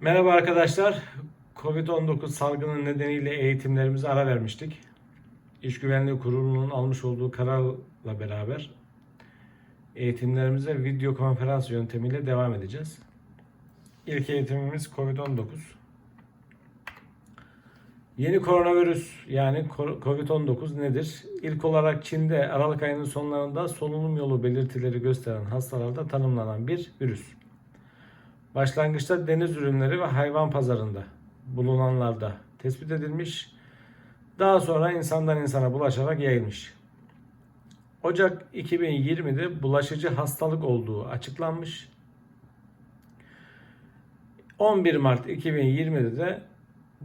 Merhaba arkadaşlar. Covid-19 salgını nedeniyle eğitimlerimize ara vermiştik. İş Güvenliği Kurulu'nun almış olduğu kararla beraber eğitimlerimize video konferans yöntemiyle devam edeceğiz. İlk eğitimimiz Covid-19. Yeni koronavirüs yani Covid-19 nedir? İlk olarak Çin'de Aralık ayının sonlarında solunum yolu belirtileri gösteren hastalarda tanımlanan bir virüs. Başlangıçta deniz ürünleri ve hayvan pazarında bulunanlarda tespit edilmiş. Daha sonra insandan insana bulaşarak yayılmış. Ocak 2020'de bulaşıcı hastalık olduğu açıklanmış. 11 Mart 2020'de de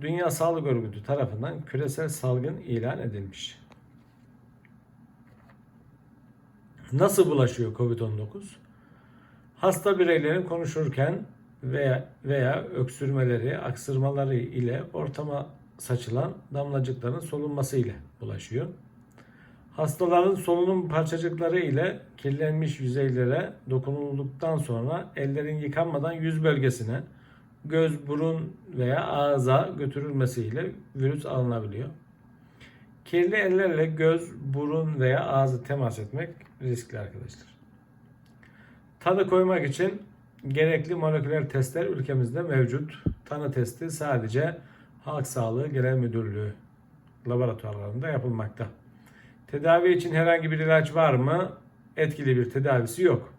Dünya Sağlık Örgütü tarafından küresel salgın ilan edilmiş. Nasıl bulaşıyor COVID-19? Hasta bireylerin konuşurken veya veya öksürmeleri, aksırmaları ile ortama saçılan damlacıkların solunması ile bulaşıyor. Hastaların solunum parçacıkları ile kirlenmiş yüzeylere dokunulduktan sonra ellerin yıkanmadan yüz bölgesine, göz, burun veya ağza götürülmesiyle virüs alınabiliyor. Kirli ellerle göz, burun veya ağzı temas etmek riskli arkadaşlar. Tanı koymak için gerekli moleküler testler ülkemizde mevcut. Tanı testi sadece Halk Sağlığı Genel Müdürlüğü laboratuvarlarında yapılmakta. Tedavi için herhangi bir ilaç var mı? Etkili bir tedavisi yok.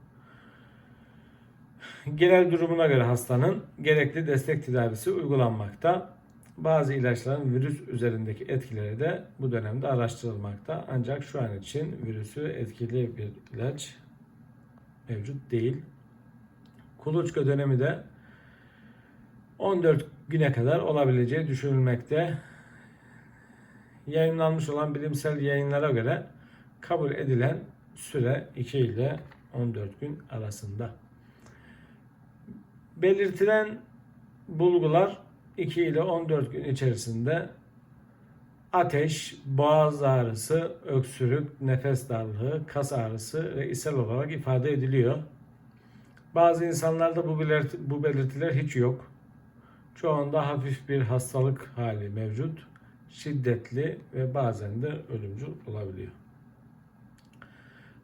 Genel durumuna göre hastanın gerekli destek tedavisi uygulanmakta. Bazı ilaçların virüs üzerindeki etkileri de bu dönemde araştırılmakta. Ancak şu an için virüsü etkili bir ilaç mevcut değil. Kuluçka dönemi de 14 güne kadar olabileceği düşünülmekte. Yayınlanmış olan bilimsel yayınlara göre kabul edilen süre 2 ile 14 gün arasında. Belirtilen bulgular 2 ile 14 gün içerisinde ateş, boğaz ağrısı, öksürük, nefes darlığı, kas ağrısı ve ishal olarak ifade ediliyor. Bazı insanlarda bu, belirti, bu belirtiler hiç yok. Çoğunda hafif bir hastalık hali mevcut. Şiddetli ve bazen de ölümcül olabiliyor.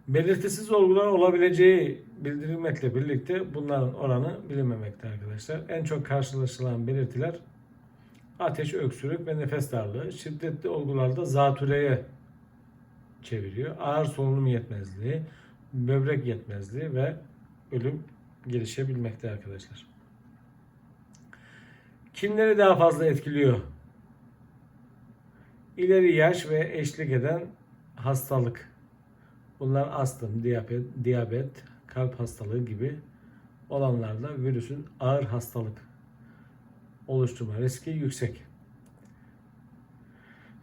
Belirtisiz olgular olabileceği bildirilmekle birlikte bunların oranı bilinmemekte arkadaşlar. En çok karşılaşılan belirtiler ateş, öksürük ve nefes darlığı. Şiddetli olgularda zatürreye çeviriyor. Ağır solunum yetmezliği, böbrek yetmezliği ve ölüm gelişebilmekte arkadaşlar. Kimleri daha fazla etkiliyor? İleri yaş ve eşlik eden hastalık. Bunlar astım, diyabet, diyabet, kalp hastalığı gibi olanlarda virüsün ağır hastalık oluşturma riski yüksek.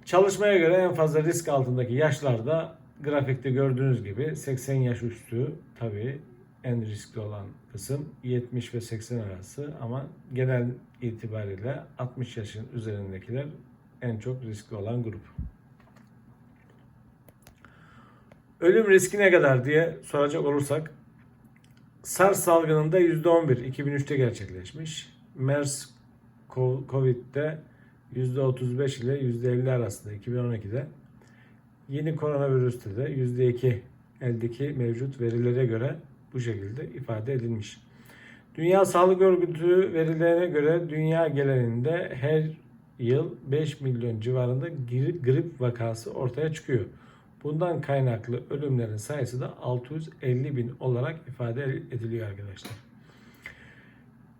Çalışmaya göre en fazla risk altındaki yaşlarda grafikte gördüğünüz gibi 80 yaş üstü tabii en riskli olan kısım 70 ve 80 arası ama genel itibariyle 60 yaşın üzerindekiler en çok riskli olan grup. Ölüm riski ne kadar diye soracak olursak SARS salgınında %11 2003'te gerçekleşmiş. MERS Covid'de %35 ile %50 arasında 2012'de. Yeni koronavirüste de %2 eldeki mevcut verilere göre bu şekilde ifade edilmiş. Dünya Sağlık Örgütü verilerine göre dünya genelinde her yıl 5 milyon civarında grip vakası ortaya çıkıyor. Bundan kaynaklı ölümlerin sayısı da 650 bin olarak ifade ediliyor arkadaşlar.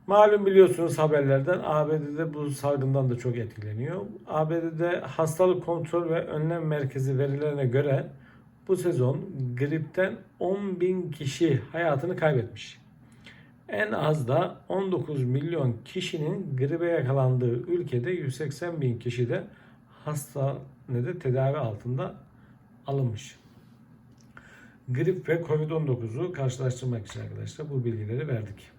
Malum biliyorsunuz haberlerden ABD'de bu salgından da çok etkileniyor. ABD'de hastalık kontrol ve önlem merkezi verilerine göre bu sezon gripten 10 bin kişi hayatını kaybetmiş. En az da 19 milyon kişinin gribe yakalandığı ülkede 180 bin kişi de hastanede tedavi altında alınmış. Grip ve Covid-19'u karşılaştırmak için arkadaşlar bu bilgileri verdik.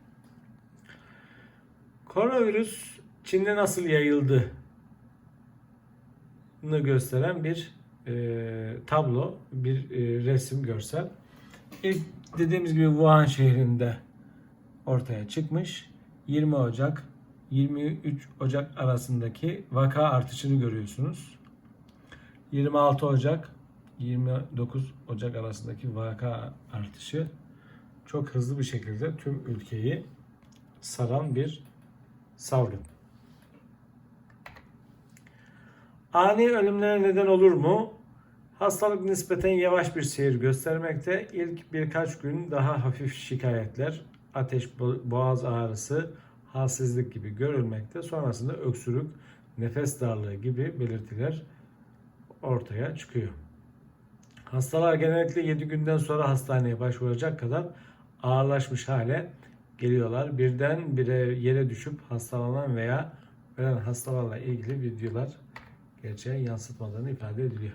Koronavirüs Çin'de nasıl yayıldı gösteren bir e, tablo, bir e, resim görsel. İlk dediğimiz gibi Wuhan şehrinde ortaya çıkmış. 20 Ocak 23 Ocak arasındaki vaka artışını görüyorsunuz. 26 Ocak 29 Ocak arasındaki vaka artışı çok hızlı bir şekilde tüm ülkeyi saran bir salgın. Ani ölümlere neden olur mu? Hastalık nispeten yavaş bir seyir göstermekte. İlk birkaç gün daha hafif şikayetler, ateş, bo- boğaz ağrısı, halsizlik gibi görülmekte. Sonrasında öksürük, nefes darlığı gibi belirtiler ortaya çıkıyor. Hastalar genellikle 7 günden sonra hastaneye başvuracak kadar ağırlaşmış hale geliyorlar. Birden bire yere düşüp hastalanan veya ölen hastalarla ilgili videolar gerçeğe yansıtmadığını ifade ediliyor.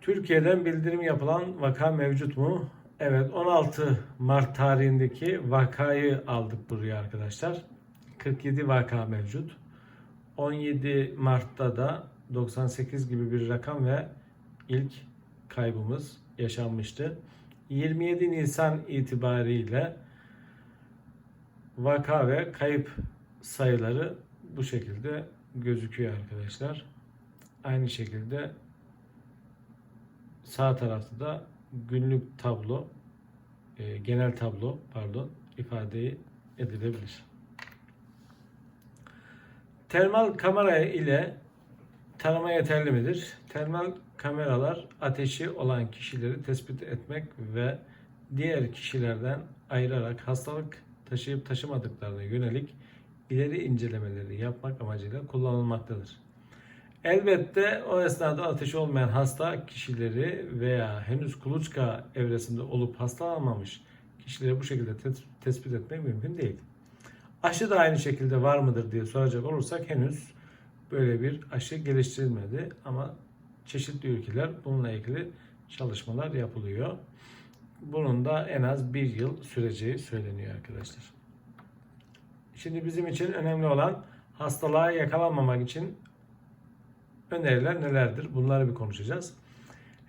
Türkiye'den bildirim yapılan vaka mevcut mu? Evet 16 Mart tarihindeki vakayı aldık buraya arkadaşlar. 47 vaka mevcut. 17 Mart'ta da 98 gibi bir rakam ve ilk kaybımız yaşanmıştı. 27 Nisan itibariyle vaka ve kayıp sayıları bu şekilde gözüküyor arkadaşlar. Aynı şekilde sağ tarafta da günlük tablo, e, genel tablo pardon ifade edilebilir. Termal kamera ile tarama yeterli midir? Termal kameralar ateşi olan kişileri tespit etmek ve diğer kişilerden ayırarak hastalık taşıyıp taşımadıklarına yönelik ileri incelemeleri yapmak amacıyla kullanılmaktadır. Elbette o esnada ateşi olmayan hasta kişileri veya henüz kuluçka evresinde olup hastalanmamış kişileri bu şekilde tes- tespit etmek mümkün değil. Aşı da aynı şekilde var mıdır diye soracak olursak henüz böyle bir aşı geliştirilmedi ama çeşitli ülkeler bununla ilgili çalışmalar yapılıyor. Bunun da en az bir yıl süreceği söyleniyor arkadaşlar. Şimdi bizim için önemli olan hastalığa yakalanmamak için öneriler nelerdir? Bunları bir konuşacağız.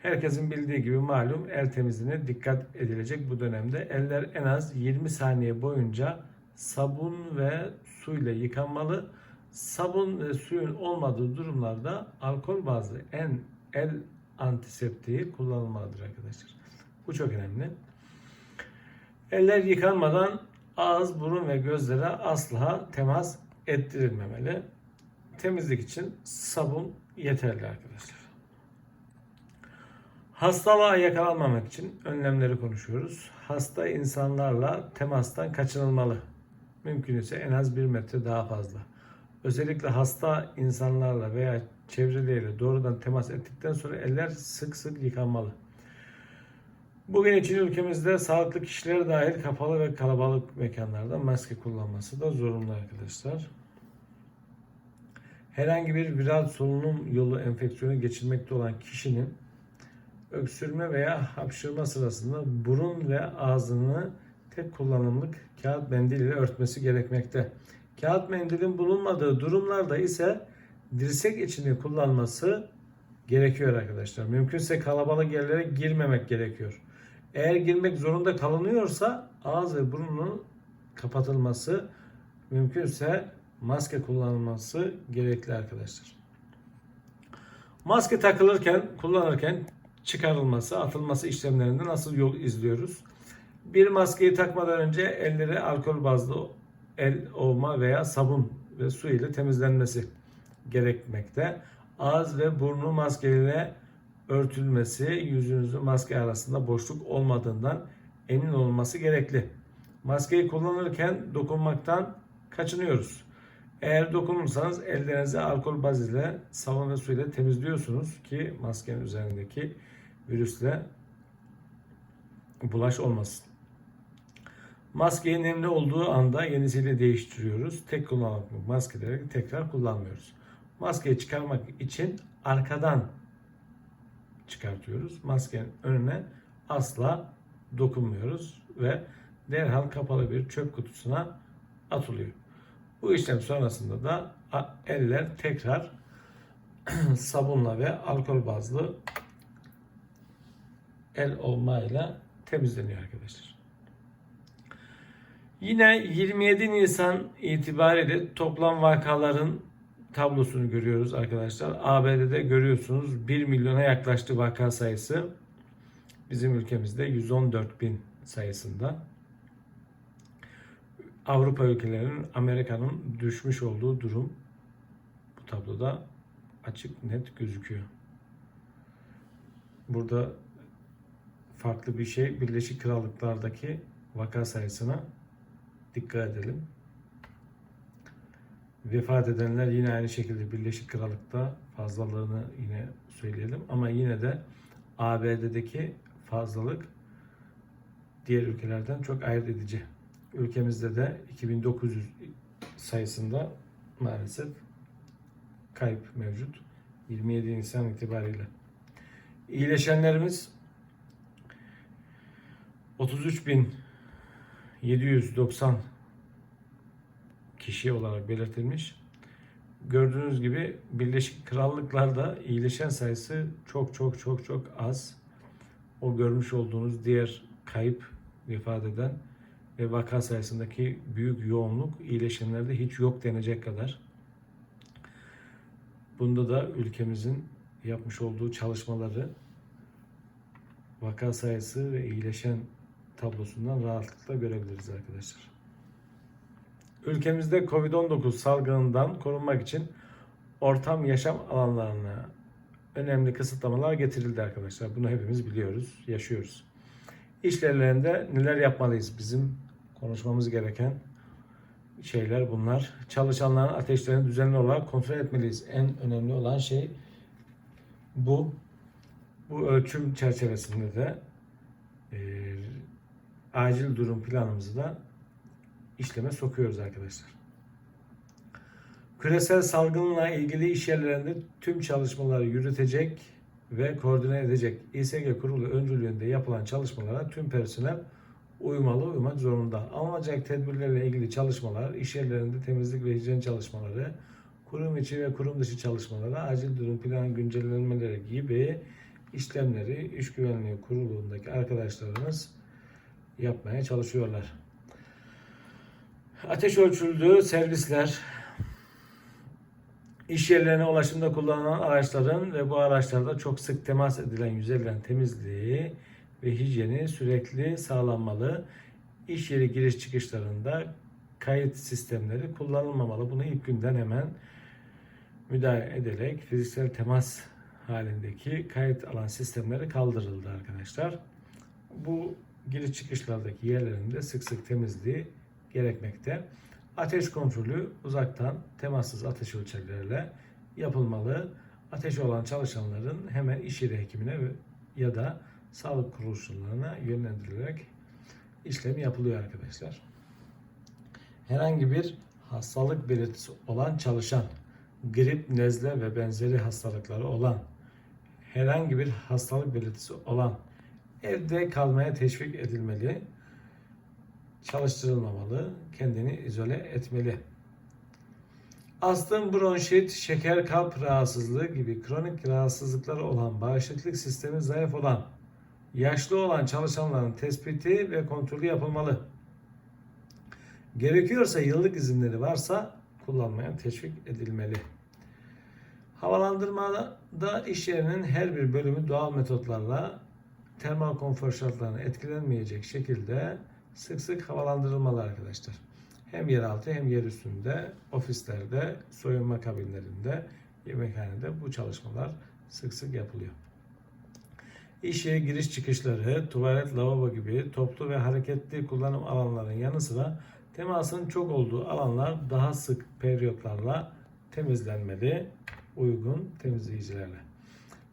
Herkesin bildiği gibi malum el temizliğine dikkat edilecek bu dönemde. Eller en az 20 saniye boyunca sabun ve suyla yıkanmalı. Sabun ve suyun olmadığı durumlarda alkol bazlı en el antiseptiği kullanılmalıdır arkadaşlar. Bu çok önemli. Eller yıkanmadan ağız, burun ve gözlere asla temas ettirilmemeli. Temizlik için sabun yeterli arkadaşlar. Hastalığa yakalanmamak için önlemleri konuşuyoruz. Hasta insanlarla temastan kaçınılmalı. Mümkün ise en az bir metre daha fazla. Özellikle hasta insanlarla veya çevreleriyle doğrudan temas ettikten sonra eller sık sık yıkanmalı. Bugün için ülkemizde sağlıklı kişiler dahil kapalı ve kalabalık mekanlarda maske kullanması da zorunlu arkadaşlar. Herhangi bir viral solunum yolu enfeksiyonu geçirmekte olan kişinin öksürme veya hapşırma sırasında burun ve ağzını tek kullanımlık kağıt mendil ile örtmesi gerekmekte. Kağıt mendilin bulunmadığı durumlarda ise dirsek içini kullanması gerekiyor arkadaşlar. Mümkünse kalabalık yerlere girmemek gerekiyor. Eğer girmek zorunda kalınıyorsa ağız ve burnunun kapatılması mümkünse maske kullanılması gerekli arkadaşlar. Maske takılırken, kullanırken çıkarılması, atılması işlemlerinde nasıl yol izliyoruz? Bir maskeyi takmadan önce elleri alkol bazlı el ovma veya sabun ve su ile temizlenmesi gerekmekte. Ağız ve burnu maskeyle örtülmesi, yüzünüzü maske arasında boşluk olmadığından emin olması gerekli. Maskeyi kullanırken dokunmaktan kaçınıyoruz. Eğer dokunursanız ellerinizi alkol baz sabun ve su ile temizliyorsunuz ki maskenin üzerindeki virüsle bulaş olmasın. Maskeyi nemli olduğu anda yenisiyle değiştiriyoruz. Tek kullanımlık maskeleri tekrar kullanmıyoruz. Maskeyi çıkarmak için arkadan çıkartıyoruz. Maskenin önüne asla dokunmuyoruz ve derhal kapalı bir çöp kutusuna atılıyor. Bu işlem sonrasında da eller tekrar sabunla ve alkol bazlı el olmayla temizleniyor arkadaşlar. Yine 27 Nisan itibariyle toplam vakaların tablosunu görüyoruz arkadaşlar. ABD'de görüyorsunuz 1 milyona yaklaştı vaka sayısı. Bizim ülkemizde 114 bin sayısında. Avrupa ülkelerinin Amerika'nın düşmüş olduğu durum bu tabloda açık net gözüküyor. Burada farklı bir şey Birleşik Krallıklardaki vaka sayısına dikkat edelim. Vefat edenler yine aynı şekilde Birleşik Krallık'ta fazlalığını yine söyleyelim ama yine de ABD'deki fazlalık diğer ülkelerden çok ayırt edici. Ülkemizde de 2900 sayısında maalesef kayıp mevcut. 27 Nisan itibariyle. İyileşenlerimiz 33.790 kişi olarak belirtilmiş. Gördüğünüz gibi Birleşik Krallıklarda iyileşen sayısı çok çok çok çok az. O görmüş olduğunuz diğer kayıp vefat eden ve vaka sayısındaki büyük yoğunluk iyileşenlerde hiç yok denecek kadar. Bunda da ülkemizin yapmış olduğu çalışmaları vaka sayısı ve iyileşen tablosundan rahatlıkla görebiliriz arkadaşlar. Ülkemizde Covid-19 salgınından korunmak için ortam yaşam alanlarına önemli kısıtlamalar getirildi arkadaşlar. Bunu hepimiz biliyoruz, yaşıyoruz. İşlerlerinde neler yapmalıyız bizim konuşmamız gereken şeyler bunlar. Çalışanların ateşlerini düzenli olarak kontrol etmeliyiz. En önemli olan şey bu. Bu ölçüm çerçevesinde de e, acil durum planımızı da işleme sokuyoruz arkadaşlar. Küresel salgınla ilgili iş yerlerinde tüm çalışmaları yürütecek ve koordine edecek İSG kurulu öncülüğünde yapılan çalışmalara tüm personel uymalı, uymak zorunda. Alınacak tedbirlerle ilgili çalışmalar, iş yerlerinde temizlik ve hijyen çalışmaları, kurum içi ve kurum dışı çalışmaları, acil durum plan güncellenmeleri gibi işlemleri iş güvenliği kurulundaki arkadaşlarımız yapmaya çalışıyorlar. Ateş ölçüldüğü servisler, iş yerlerine ulaşımda kullanılan araçların ve bu araçlarda çok sık temas edilen yüzeylerin temizliği ve hijyeni sürekli sağlanmalı. İş yeri giriş çıkışlarında kayıt sistemleri kullanılmamalı. Bunu ilk günden hemen müdahale ederek fiziksel temas halindeki kayıt alan sistemleri kaldırıldı arkadaşlar. Bu giriş çıkışlardaki yerlerinde sık sık temizliği gerekmekte. Ateş kontrolü uzaktan temassız ateş ölçerlerle yapılmalı. Ateşi olan çalışanların hemen iş yeri hekimine ya da sağlık kuruluşlarına yönlendirilerek işlem yapılıyor arkadaşlar. Herhangi bir hastalık belirtisi olan çalışan, grip, nezle ve benzeri hastalıkları olan, herhangi bir hastalık belirtisi olan evde kalmaya teşvik edilmeli çalıştırılmamalı, kendini izole etmeli. Astım, bronşit, şeker, kalp rahatsızlığı gibi kronik rahatsızlıkları olan, bağışıklık sistemi zayıf olan, yaşlı olan çalışanların tespiti ve kontrolü yapılmalı. Gerekiyorsa yıllık izinleri varsa kullanmaya teşvik edilmeli. Havalandırmada iş yerinin her bir bölümü doğal metotlarla termal konfor şartlarına etkilenmeyecek şekilde sık sık havalandırılmalı arkadaşlar. Hem yeraltı hem yer üstünde, ofislerde, soyunma kabinlerinde, yemekhanede bu çalışmalar sık sık yapılıyor. İş yeri giriş çıkışları, tuvalet, lavabo gibi toplu ve hareketli kullanım alanlarının yanı sıra temasın çok olduğu alanlar daha sık periyotlarla temizlenmeli, uygun temizleyicilerle.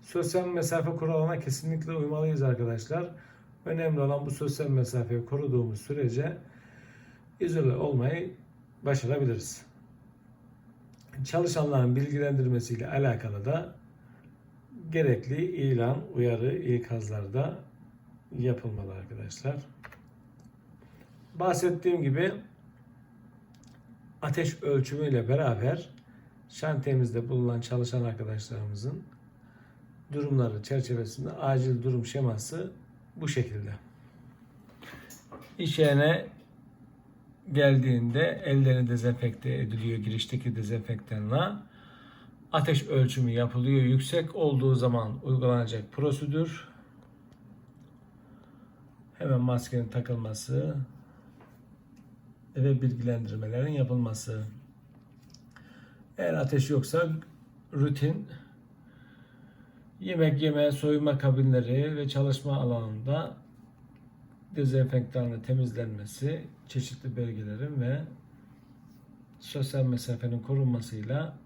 Sosyal mesafe kuralına kesinlikle uymalıyız arkadaşlar. Önemli olan bu sosyal mesafeyi koruduğumuz sürece izole olmayı başarabiliriz. Çalışanların bilgilendirmesiyle alakalı da gerekli ilan, uyarı, ikazlar da yapılmalı arkadaşlar. Bahsettiğim gibi ateş ölçümüyle beraber şantiyemizde bulunan çalışan arkadaşlarımızın durumları çerçevesinde acil durum şeması bu şekilde. İş yerine geldiğinde ellerini dezenfekte ediliyor girişteki dezenfektanla. Ateş ölçümü yapılıyor. Yüksek olduğu zaman uygulanacak prosedür. Hemen maskenin takılması ve bilgilendirmelerin yapılması. Eğer ateş yoksa rutin yemek yeme, soyunma kabinleri ve çalışma alanında dezenfektanla temizlenmesi, çeşitli belgelerin ve sosyal mesafenin korunmasıyla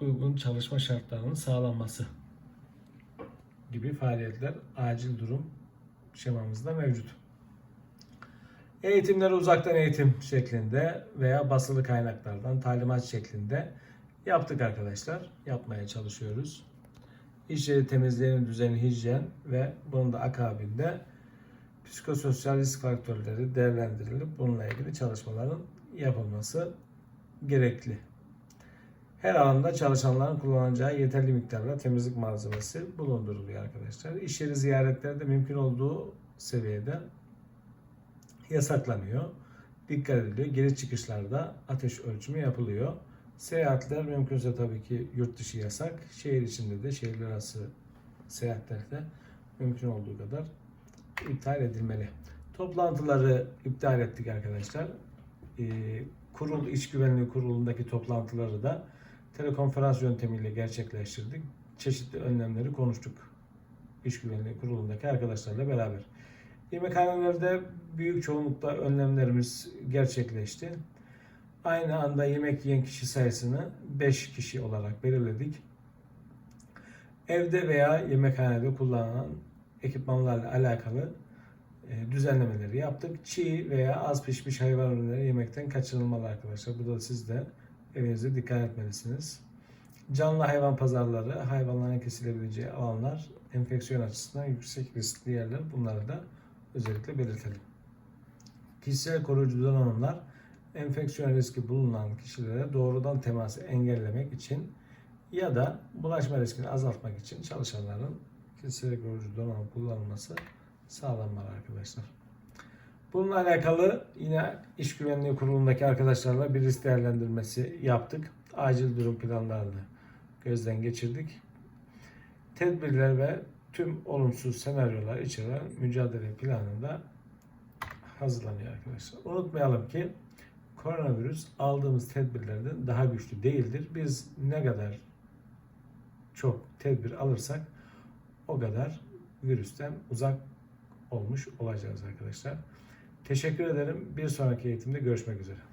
uygun çalışma şartlarının sağlanması gibi faaliyetler acil durum şemamızda mevcut. Eğitimleri uzaktan eğitim şeklinde veya basılı kaynaklardan talimat şeklinde yaptık arkadaşlar. Yapmaya çalışıyoruz. İş yeri temizliğinin düzeni, hijyen ve bunun da akabinde psikososyal risk faktörleri değerlendirilip bununla ilgili çalışmaların yapılması gerekli. Her alanda çalışanların kullanacağı yeterli miktarda temizlik malzemesi bulunduruluyor arkadaşlar. İş yeri ziyaretleri de mümkün olduğu seviyede yasaklanıyor. Dikkat ediliyor. Giriş çıkışlarda ateş ölçümü yapılıyor. Seyahatler mümkünse tabii ki yurt dışı yasak. Şehir içinde de şehirler arası seyahatlerde mümkün olduğu kadar iptal edilmeli. Toplantıları iptal ettik arkadaşlar. Ee, kurul iş güvenliği kurulundaki toplantıları da telekonferans yöntemiyle gerçekleştirdik. Çeşitli önlemleri konuştuk. İş güvenliği kurulundaki arkadaşlarla beraber. Yemekhanelerde büyük çoğunlukla önlemlerimiz gerçekleşti. Aynı anda yemek yiyen kişi sayısını 5 kişi olarak belirledik. Evde veya yemekhanede kullanılan ekipmanlarla alakalı e, düzenlemeleri yaptık. Çiğ veya az pişmiş hayvan ürünleri yemekten kaçınılmalı arkadaşlar. Bu da siz de evinizde dikkat etmelisiniz. Canlı hayvan pazarları, hayvanların kesilebileceği alanlar, enfeksiyon açısından yüksek riskli yerler. Bunları da özellikle belirtelim. Kişisel koruyucu donanımlar enfeksiyon riski bulunan kişilere doğrudan teması engellemek için ya da bulaşma riskini azaltmak için çalışanların kişisel koruyucu donanım kullanılması sağlanmalı arkadaşlar. Bununla alakalı yine iş güvenliği kurulundaki arkadaşlarla bir risk değerlendirmesi yaptık. Acil durum planlarını gözden geçirdik. Tedbirler ve tüm olumsuz senaryolar içeren mücadele planında hazırlanıyor arkadaşlar. Unutmayalım ki koronavirüs aldığımız tedbirlerden daha güçlü değildir. Biz ne kadar çok tedbir alırsak o kadar virüsten uzak olmuş olacağız arkadaşlar. Teşekkür ederim. Bir sonraki eğitimde görüşmek üzere.